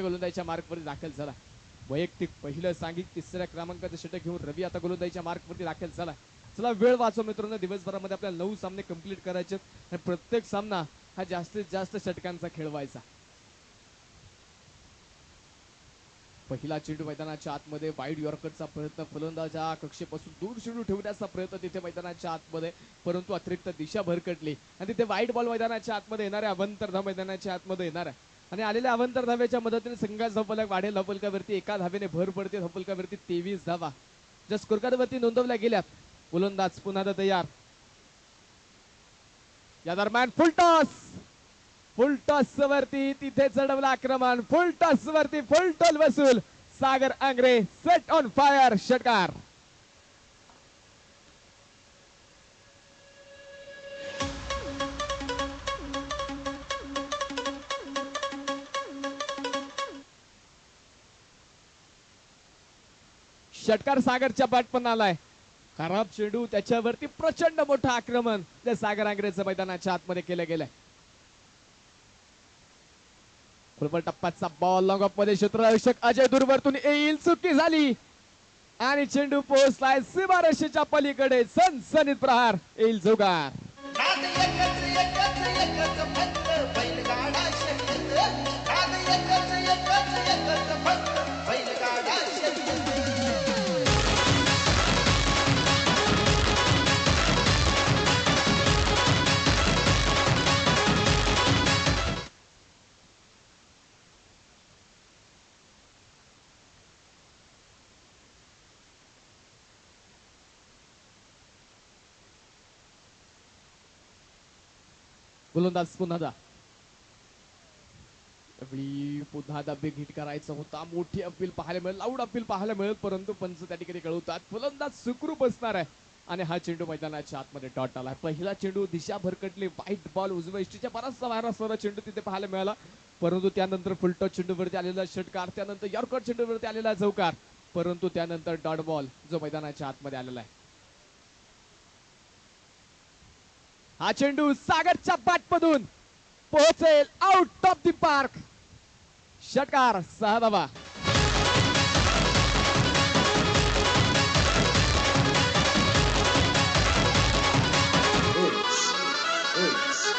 गोलंदाजीच्या मार्कवरती दाखल झाला. वैयक्तिक पहिलं सांगित तिसऱ्या क्रमांकाचं षटक घेऊन रवी आता गोलंदाजीच्या मार्कवरती दाखल झाला. चला वेळ वाचव मित्रांनो. दिवसभरामध्ये आपल्याला नऊ सामने कंप्लीट करायचे आणि प्रत्येक सामना हा जास्तीत जास्त षटकांचा खेळवायचा पहिला चेंडू मैदानाच्या आतमध्ये वाईड यॉर्करचा प्रयत्न फलंदाजा कक्षेपासून दूर चेंडू ठेवण्याचा प्रयत्न तिथे मैदानाच्या आतमध्ये परंतु अतिरिक्त दिशा भरकटली. आणि तिथे वाईट बॉल मैदानाच्या आतमध्ये येणाऱ्या अवंतर धाव मैदानाच्या आतमध्ये येणार आहे आणि आलेल्या अवंतर धाव्याच्या मदतीने संघाचा धावफलक वाढेल धावफलकावरती एका धावेने भर पडते. धावफलकावरती तेवीस धावा. ज्या स्कोरकार्डवरती नोंदवल्या गेल्यात गोलंदाज पुन्हा तयार. या दरम्यान फुलटॉस फुलटॉस वरती तिथे चढवलं आक्रमण. फुलटॉस वरती फुलटॉल वसूल. Sagar Angre set on fire षटकार षटकार सागरच्या बाट पण आलाय. खराब चेंडू त्याच्यावरती प्रचंड मोठं आक्रमण. त्या सागर आंग्रेचं मैदानाच्या आतमध्ये केलं गेलंय. फुलबॉल टप्प्याचा बॉल लॉंग ऑफमध्ये क्षेत्ररक्षक अजय दूरवरतून येईल. चुकी झाली. आणि चेंडू पोहोचलाय सीमारेषेच्या पलीकडे. सनसनीत प्रहार. येईल जोगार. गोलंदाज पुन्हादा त्यावेळी पुन्हा दा बिग हिट करायचा होता. मोठी अपील पाहायला मिळेल लाऊड अपील पाहायला मिळेल परंतु पंच त्या ठिकाणी कळवतात. फलंदाज सुखरूप असणार आहे. आणि हा चेंडू मैदानाच्या आतमध्ये डॉट आला पहिला चेंडू दिशा भरकटली. व्हाइट बॉल उजव्या इष्टीच्या बराचसा बाहेर असणारा चेंडू तिथे पाहायला मिळाला. परंतु त्यानंतर फुलटॉस चेंडूवरती आलेला षटकार त्यानंतर यॉर्कर चेंडूवरती आलेला चौकार. परंतु त्यानंतर डॉट बॉल जो मैदानाच्या आतमध्ये आलेला आहे. हा चेंडू सागरच्या पाठमधून पोहोचेल आउट ऑफ दी पार्क षटकार सहा धावा It's, it's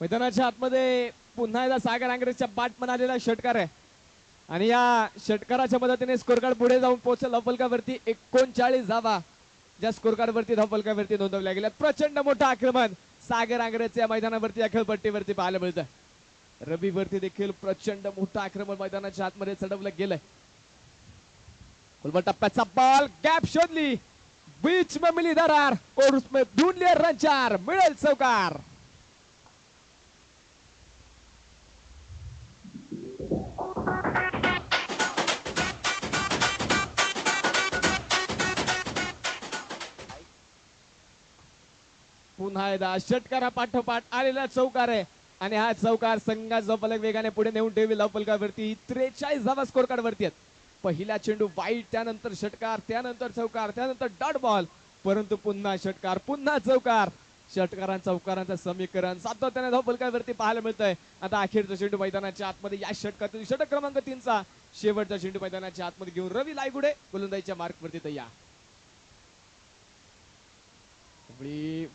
मैदानाच्या आतमध्ये पुन्हा एकदा सागर आंग्रेजच्या बाट आलेला षटकार आहे. आणि या षटकाराच्या मदतीने स्कोर कार्ड पुढे जाऊन पोहोचल धावफलकावरती. एकोणचाळीस धावा ज्या स्कोर कार्ड वरती धावफलकावरती नोंदवल्या गेल्या. प्रचंड मोठं आक्रमण सागर आंग्रेजच्या या मैदानावरती या खेळपट्टीवरती पाहायला मिळतं रवीवरती देखील प्रचंड मोठं आक्रमण मैदानाच्या आतमध्ये चढवलं गेलंय. फुलबॉल टप्प्याचा बॉल गॅप शोधली. बीच में मिली दरार. और उसमें ढूंढ लिया रन चार. मिळेल चौकार. पुन्हा एकदा षटकारा पाठोपाठ आलेला चौकार आहे. आणि हा चौकार संघाचा फलक वेगाने पुढे नेऊन ठेवी फलकावरती त्रेचाळीस धावा स्कोर कार्ड वरती आहेत. पहिला चेंडू वाईट त्यानंतर षटकार त्यानंतर चौकार त्यानंतर डॉट बॉल. परंतु पुन्हा षटकार पुन्हा चौकार. षटकारां चौकारांचं समीकरण सातत्याने धावफलकावरती पाहायला मिळतंय. आता अखेरचा चेंडू मैदानाच्या आतमध्ये या षटकातील षटक क्रमांक तीनचा. शेवटचा चेंडू मैदानाच्या आतमध्ये घेऊन रवी लायगुडे गोलंदाजीच्या मार्कवरती तयार.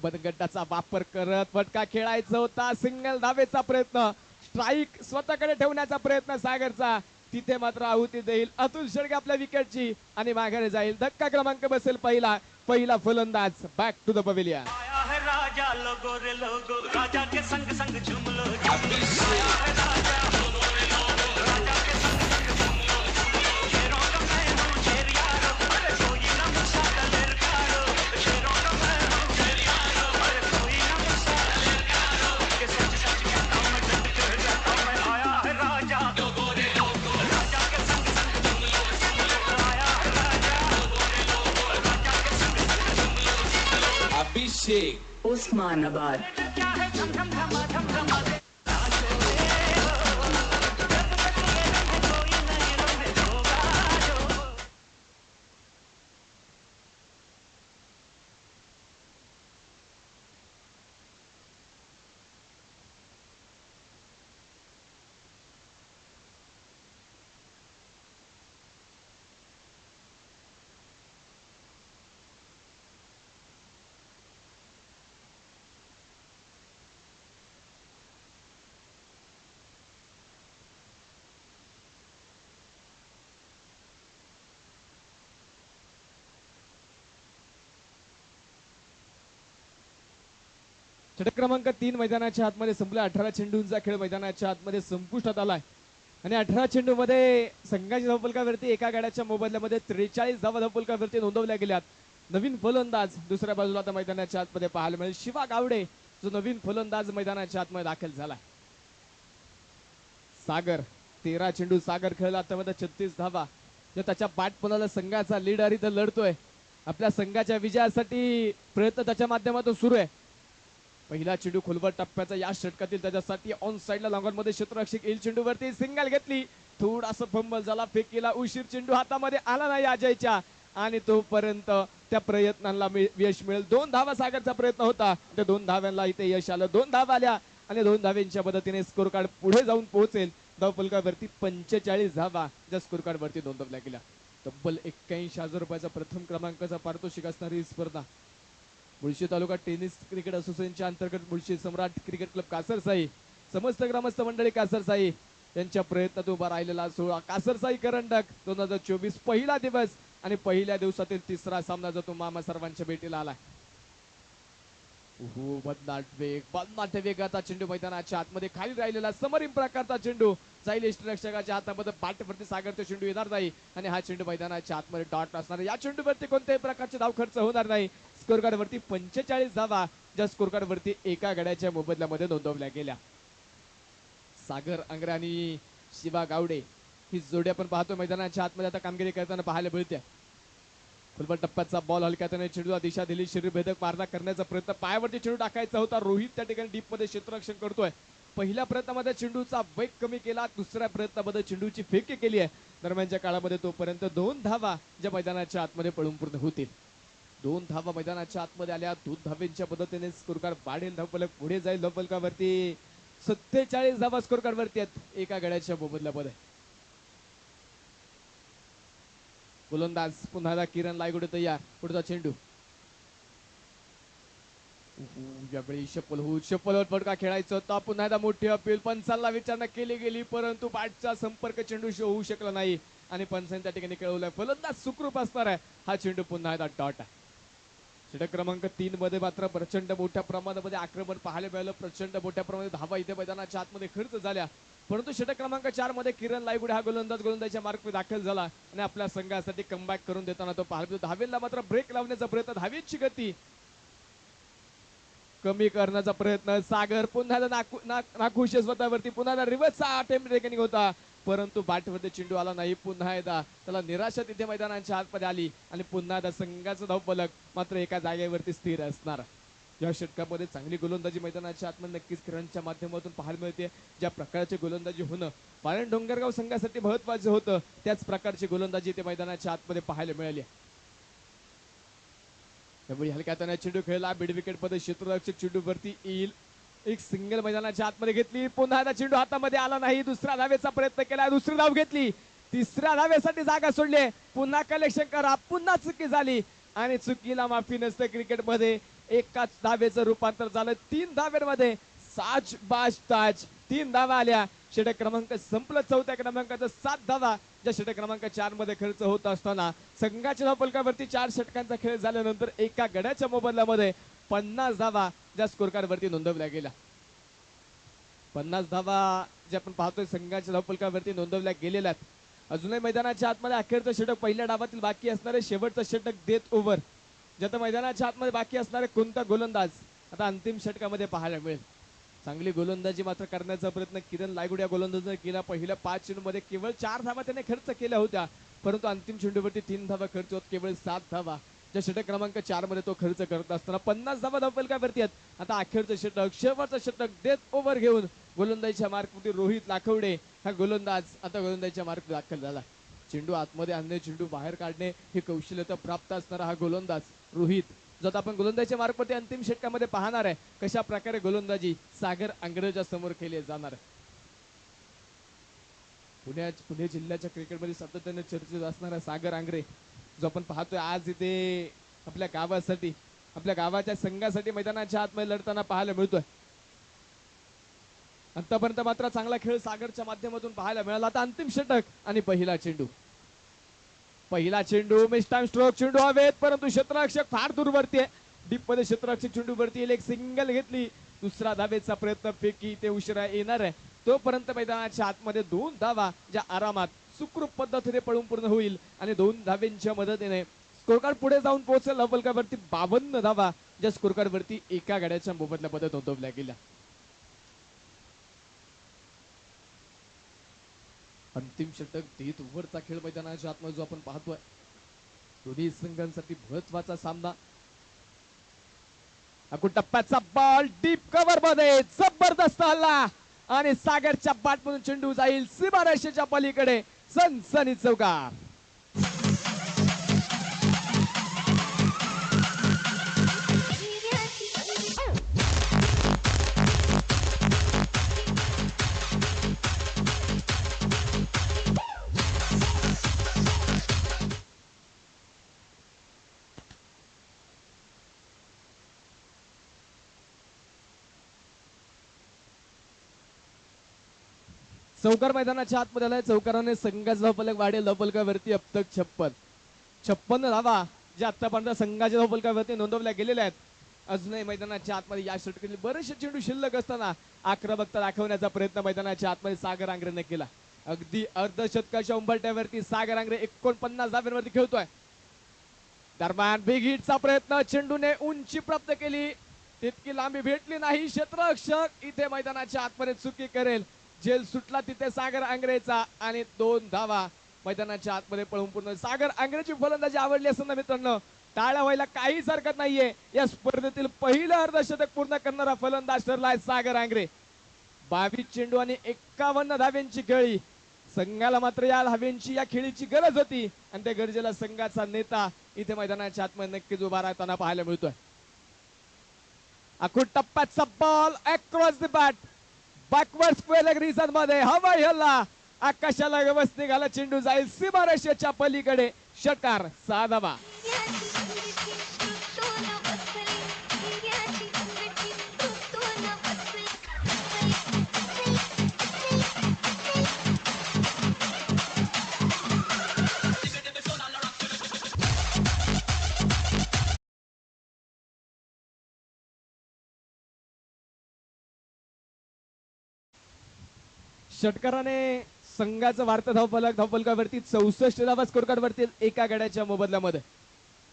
बदगड्डाचा वापर करत फटका खेळायचा होता. सिंगल धावेचा प्रयत्न. स्ट्राईक स्वतःकडे ठेवण्याचा प्रयत्न सागरचा. तिथे मात्र आहुती देईल. अतुल शेडगे आपल्या विकेटची आणि माघारी जाईल. धक्का क्रमांक बसेल पहिला. पहिला फलंदाज. बॅक टू द पवेलियन राजा लोगो रे लोगो. राजा के संग संग झूम लो शेख उस्मानाबाद. षटक क्रमांक तीन मैदानाच्या आतमध्ये संपला. अठरा चेंडूंचा खेळ मैदानाच्या आतमध्ये संपुष्टात आलाय. आणि अठरा चेंडूमध्ये संघाच्या धावफलकावरती एका गाड्याच्या मोबदल्यामध्ये त्रेचाळीस धावा धावफलकावरती नोंदवल्या गेल्यात. नवीन फलंदाज दुसऱ्या बाजूला आता मैदानाच्या आतमध्ये पाहायला मिळेल. शिवा गावडे जो नवीन फलंदाज मैदानाच्या आतमध्ये दाखल झालाय. सागर तेरा चेंडू सागर खेळला. आतामध्ये छत्तीस धावा. जो त्याच्या पाठपणाला संघाचा लीडर इथं लढतोय. आपल्या संघाच्या विजयासाठी प्रयत्न त्याच्या माध्यमातून सुरू आहे. पहिला चेंडू खोलवर टप्प्याचा या षटकातील त्याच्यासाठी ऑन साईडला लॉंगॉनमध्ये क्षेत्ररक्षक येईल चेंडूवरती सिंगल घेतली. थोडासा फंबल झाला फेकीला उशीर चेंडू हातामध्ये आला नाही अजयच्या. आणि तोपर्यंत त्या प्रयत्नांना यश मिळेल. दोन धावा सागरचा प्रयत्न होता. त्या दोन धाव्यांना इथे यश आलं. दोन धावा आल्या. आणि दोन धाव्यांच्या मदतीने स्कोर कार्ड पुढे जाऊन पोहोचेल. धावफलकावरती पंचेचाळीस धावा. ज्या स्कोर कार्डवरती नोंदवल्या गेल्या तब्बल एक्क्याऐंशी हजार रुपयाचा प्रथम क्रमांकाचा पारितोषिक असणारी स्पर्धा. मुळशी तालुका टेनिस क्रिकेट असोसिएशनच्या अंतर्गत मुळशी सम्राट क्रिकेट क्लब कासरसाई समस्त ग्रामस्थ मंडळी कासरसाई यांच्या प्रयत्नात उभा राहिलेला सोहळा कासरसाई करंडक दोन हजार चोवीस पहिला दिवस आणि पहिल्या दिवसातील तिसरा सामना जो तो मामा सर्वांच्या भेटीला आला ओहो बदनाट वेग बदनाट आता चेंडू मैदानाच्या आतमध्ये खाली राहिलेला समरीम प्रकारचा चेंडू. जाईल यष्टीरक्षकाच्या हातामध्ये पाठवरती सागरचा चेंडू येणार नाही आणि हा चेंडू मैदानाच्या आतमध्ये डॉट असणार या चेंडूवरती कोणत्याही प्रकारचे धाव खर्च होणार नाही. स्कोर कार्ड वरती पंचेचाळीस धावा ज्या स्कोर कार्ड वरती एका गड्याच्या मोबदल्यामध्ये नोंदवल्या गेल्या. सागर अंग्रे आणि शिवा गावडे ही जोडी आपण पाहतो मैदानाच्या आतमध्ये. आता कामगिरी करताना पाहायला मिळते फुलबॉल टप्प्याचा बॉल हलक्यातून चेंडूला दिशा दिली. शरीरभेदक मारणा करण्याचा प्रयत्न पायावरती चेंडू टाकायचा होता. रोहित त्या ठिकाणी डीपमध्ये क्षेत्ररक्षण करतोय. पहिल्या प्रयत्नामध्ये चेंडूचा वेग कमी केला. दुसऱ्या प्रयत्नामध्ये चेंडूची फेकी केली आहे. दरम्यानच्या काळामध्ये तोपर्यंत दोन धावा ज्या मैदानाच्या आतमध्ये पळून पूर्ण होतील. दोन धावा मैदानाच्या आतमध्ये आल्या. दोन धावेंच्या मदतीने स्कोरकार वाढेल. धावफलक पुढे जाईल. धावफलकावरती सत्तेचाळीस धावा स्कोरकार वरती आहेत. एका गड्याच्या मोबदल्यामध्ये. गोलंदाज पुन्हा किरण लायगुडे तयार. पुढचा चेंडू. यावेळी शपल होऊ शपलवर फटका खेळायचं होता. पुन्हा एकदा मोठी अपील. पंचांना विचारणा केली गेली परंतु पाठचा संपर्क चेंडूशी होऊ शकला नाही. आणि पंचांनी त्या ठिकाणी कळवलंय फलंदाज सुखरूप असणार आहे. हा चेंडू पुन्हा एकदा डॉट आहे. षटक क्रमांक तीन मध्ये मात्र प्रचंड मोठ्या प्रमाणामध्ये आक्रमण पाहायला मिळालं. प्रचंड मोठ्या प्रमाणात धावा इथे मैदानाच्या आतमध्ये खर्च झाल्या. परंतु षटक क्रमांक चारमध्ये किरण लायगुडे हा गोलंदाज गोलंदाजच्या मार्ग दाखल झाला आणि आपल्या संघासाठी कमबॅक करून देताना तो पाहायला धावेला मात्र ब्रेक लावण्याचा प्रयत्न धावेची गती कमी करण्याचा प्रयत्न. सागर पुन्हा नाखु- नाखुश स्वतःवरती. पुन्हा रिव्हर्सचा अटेम्प्ट होता. परंतु बाटमध्ये चेंडू आला नाही. पुन्हा एकदा त्याला निराशा तिथे मैदानाच्या आतमध्ये आली आणि पुन्हा एकदा संघाचा धावफलक मात्र एका जागेवरती स्थिर असणार. या षटकामध्ये चांगली गोलंदाजी मैदानाच्या आतमध्ये नक्कीच किरणच्या माध्यमातून पाहायला मिळते. ज्या प्रकारची गोलंदाजी होणं पारण डोंगरगाव संघासाठी महत्वाचं होतं त्याच प्रकारची गोलंदाजी ते मैदानाच्या आतमध्ये पाहायला मिळाली. त्यामुळे हलक्या त्यांना चेंडू खेळला बिड विकेटमध्ये क्षेत्ररक्षक चेंडू वरती येईल. एक सिंगल मैदानाच्या आतमध्ये घेतली. पुन्हा एकदा चेंडू हातामध्ये आला नाही. दुसऱ्या धावेचा प्रयत्न केला. दुसरी धाव घेतली. तिसऱ्या धावेसाठी जागा सोडली. पुन्हा कलेक्शन करा. पुन्हा चुकी झाली. आणि चुकीला माफी नसते क्रिकेटमध्ये. एकाच धावेचं रूपांतर झालं. तीन धावेमध्ये साज बाज ताज. तीन धावा आल्या. षटक क्रमांक संपलं. चौथ्या क्रमांकाचं सात धावा. ज्या षटक क्रमांक चारमध्ये खर्च होत असताना संघाच्या धावपलकावरती चार षटकांचा खेळ झाल्यानंतर एका गड्याच्या मोबदल्यामध्ये पन्नास धावा ज्या स्कोर कार्ड वरती नोंदवल्या गेल्या. पन्नास धावा जे आपण पाहतोय संघाच्या धावपलकावरती नोंदवल्या गेलेल्या आहेत. अजूनही मैदानाच्या आतमध्ये अखेरचं षटक पहिल्या डावातील बाकी असणारे शेवटचं षटक देत ओव्हर जे मैदानाच्या आतमध्ये बाकी असणारे कोणता गोलंदाज आता अंतिम षटकामध्ये पाहायला मिळेल. चांगली गोलंदाजी मात्र करण्याचा प्रयत्न किरण लायगुड या गोलंदाजाने केला. पहिल्या पाच चेंडूमध्ये केवळ चार धावा त्याने खर्च केल्या होत्या. परंतु अंतिम चेंडूवरती तीन धावा खर्च होत केवळ सात धावा. ज्या षटक क्रमांक चारमध्ये तो खर्च करत असताना पन्नास धावा धावफलकावरती आहेत? आता अखेरचं षटक शेवटचं षटक देत ओव्हर घेऊन गोलंदाजीच्या मार्कवरती रोहित लाखवडे. हा गोलंदाज आता गोलंदाजीच्या मार्क दाखल झाला. चेंडू आतमध्ये आणणे चेंडू बाहेर काढणे हे कौशल्यता प्राप्त असणारा हा गोलंदाज रोहित. जो आता आपण गोलंदाजीच्या मार्कवरती अंतिम षटकामध्ये पाहणार आहे कशा प्रकारे गोलंदाजी सागर आंग्रेच्या समोर केली जाणार आहे. पुण्या पुणे जिल्ह्याच्या क्रिकेटमध्ये सातत्याने चर्चेत असणारा सागर आंग्रे. जो आपण पाहतोय आज इथे आपल्या गावासाठी आपल्या गावाच्या संघासाठी मैदानाच्या आतमध्ये लढताना पाहायला मिळतोय. आतापर्यंत मात्र चांगला खेळ सागरच्या माध्यमातून पाहायला मिळाला. आता अंतिम षटक आणि पहिला चेंडू. पहिला चेंडू मिस्टाम स्ट्रोक चेंडू हवेत परंतु क्षेत्ररक्षक फार दूरवरती आहे. डीपमध्ये क्षेत्ररक्षक चेंडू वरती एक सिंगल घेतली. दुसरा धावेचा प्रयत्न फेकी ते उशिरा येणार आहे. तोपर्यंत मैदानाच्या आतमध्ये दोन धावा ज्या आरामात सुखरूप पद्धतीने पळून पूर्ण होईल. आणि दोन धावेंच्या मदतीने स्कोरकार्ड पुढे जाऊन पोहोचेल. लवलकावरती बावन्न धावा. ज्या स्कोरकार्ड वरती एका गाड्याच्या मोबदल्या पद्धत होतो गेल्या. अंतिम षटक देत ओव्हरचा खेळ मैदानाच्या आतमध्ये जो आपण पाहतोय. दोन्ही संघांसाठी महत्त्वाचा सामना. अकून टप्प्याचा बॉल डीप कव्हरमध्ये जबरदस्त हल्ला. आणि सागरच्या मधून चेंडू जाईल. सीमारेषेच्या पलीकडे. Rừng 感 चौकार मैदानाच्या आतमध्ये आलाय. चौकाराने संघाचा धावफलक वाढेल. धावफलकावरती अब तक छप्पन. छप्पन धावा जे आतापर्यंत संघाच्या धावफलकावरती नोंदवल्या गेलेल्या आहेत. अजूनही मैदानाच्या आतमध्ये या षटकातील बरेचसे चेंडू शिल्लक असताना आक्रमकता दाखवण्याचा प्रयत्न मैदानाच्या आतमध्ये सागर आंग्रेने केला. अगदी अर्धशतकाच्या उंबरट्यावरती सागर आंग्रे एकोणपन्नास धाव्यांवरती खेळतोय. दरम्यान बिग हिटचा प्रयत्न. चेंडूने उंची प्राप्त केली. तितकी लांबी भेटली नाही. क्षेत्ररक्षक इथे मैदानाच्या आतमध्ये चुकी करेल. जेल सुटला तिथे सागर आंग्रेचा आणि दोन धावा मैदानाच्या आतमध्ये पळून पूर्ण सागर आंग्रेची फलंदाजी आवडली असं ना मित्रांनो. टाळ्या व्हायला काहीच हरकत नाहीये. या स्पर्धेतील पहिलं अर्धशतक पूर्ण करणारा फलंदाज ठरलाय सागर आंग्रे. बावीस चेंडू आणि एक्कावन्न धाव्यांची खेळी संघाला मात्र या धाव्यांची या खेळीची गरज होती. आणि त्या गरजेला संघाचा नेता इथे मैदानाच्या आतमध्ये नक्कीच उभा राहताना पाहायला मिळतोय. अखूट टप्प्याचा ball across the bat backward square रिझनमध्ये. हवाई हल्ला आकाशाला व्यवस्थित निघाला चेंडू जाईल. सीमारेषेच्या पलीकडे. षटकार साधावा. षटकाराने संघाचं वार्ता धावफलक धावफलकावरती चौसष्ट धावा स्कोरकार्ड वरती एका गड्याच्या मोबदल्यामध्ये.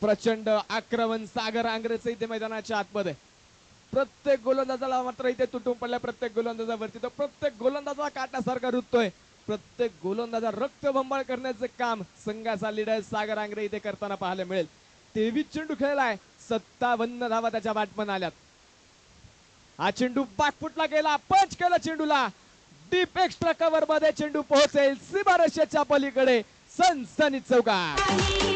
प्रचंड आक्रमण सागर आंग्रेचं इथे मैदानाच्या आतमध्ये. प्रत्येक गोलंदाजाला मात्र इथे तुटून पडल्या. प्रत्येक गोलंदाजावरती तर प्रत्येक गोलंदाजा काटासारखा रुततोय. प्रत्येक गोलंदाजा रक्तभंबाळ करण्याचं काम संघाचा लिडर सागर आंग्रे इथे करताना पाहायला मिळेल. तेवीस चेंडू खेळलाय. सत्तावन्न धावा त्याच्या बॅटमन आल्यात. हा चेंडू पाकफुटला गेला. पंच केला चेंडूला. डीप एक्स्ट्रा कव्हरमध्ये चेंडू पोहोचेल. सीमारेषेच्या पलीकडे सनसनीत चौकार